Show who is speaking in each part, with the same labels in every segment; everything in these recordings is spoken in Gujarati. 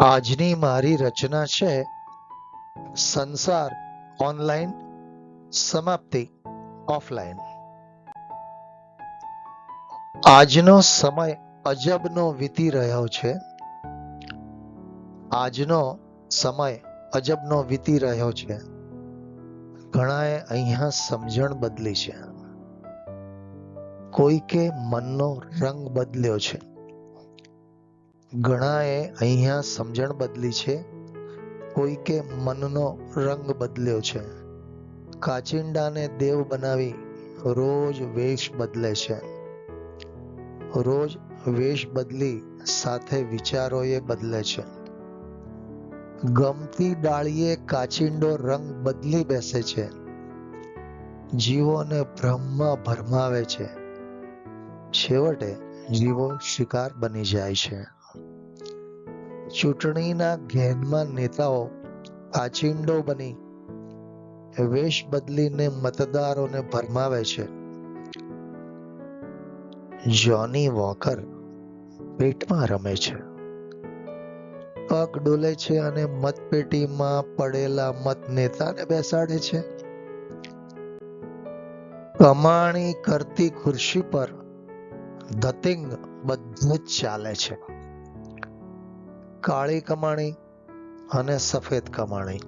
Speaker 1: આજની મારી રચના છે સંસાર ઓનલાઈન સમાપ્તિ ઓફલાઈન. આજનો સમય અજબનો વીતી રહ્યો છે. આજનો સમય અજબનો વીતી રહ્યો છે. ઘણાએ અહીંયા સમજણ બદલી છે. કોઈકે મનનો રંગ બદલ્યો છે. ઘણાએ અહીંયા સમજણ બદલી છે. કોઈકે મનનો રંગ બદલ્યો છે. કાચિંડાને દેવ બનાવી રોજ વેશ બદલે છે. રોજ વેશ બદલી સાથે વિચારોએ બદલે છે. ગમતી ડાળીએ કાચિંડો રંગ બદલી બેસે છે. જીવોને બ્રહ્મ ભરમાવે છે. છેવટે જીવો શિકાર બની જાય છે. ચૂંટણીના ઘેનમાં નેતાઓ કાચિંડો બની વેશ બદલીને મતદારોને ભરમાવે છે. જોની વોકર પેટમાં રમે છે. પગ ડોલે છે અને મતપેટીમાં પડેલા મત નેતાને બેસાડે છે. કમાણી કરતી ખુરશી પર ધતિંગ બધું જ ચાલે છે. કાળી કમાણી અને સફેદ કમાણી.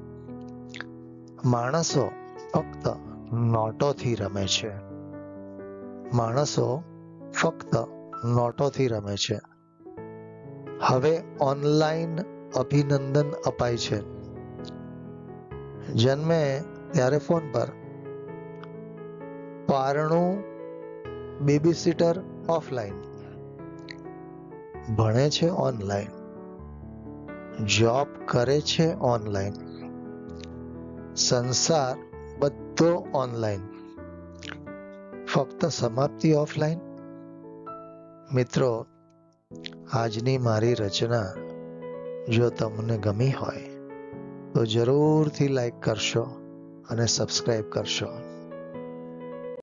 Speaker 1: માણસો ફક્ત નોટોથી રમે છે. માણસો ફક્ત નોટોથી રમે છે. હવે ઓનલાઈન અભિનંદન અપાય છે. જન્મે ત્યારે ફોન પર, પારણું બેબી સીટર ઓફલાઈન. ભણે છે ઓનલાઈન. જોબ કરે છે ઓનલાઈન સંસાર બધો ઓનલાઈન ફક્ત સમાપ્તિ ઓફલાઈન મિત્રો, આજની મારી રચના જો તમને ગમી હોય, તો જરૂરથી લાઈક કરશો અને સબસ્ક્રાઈબ કરશો.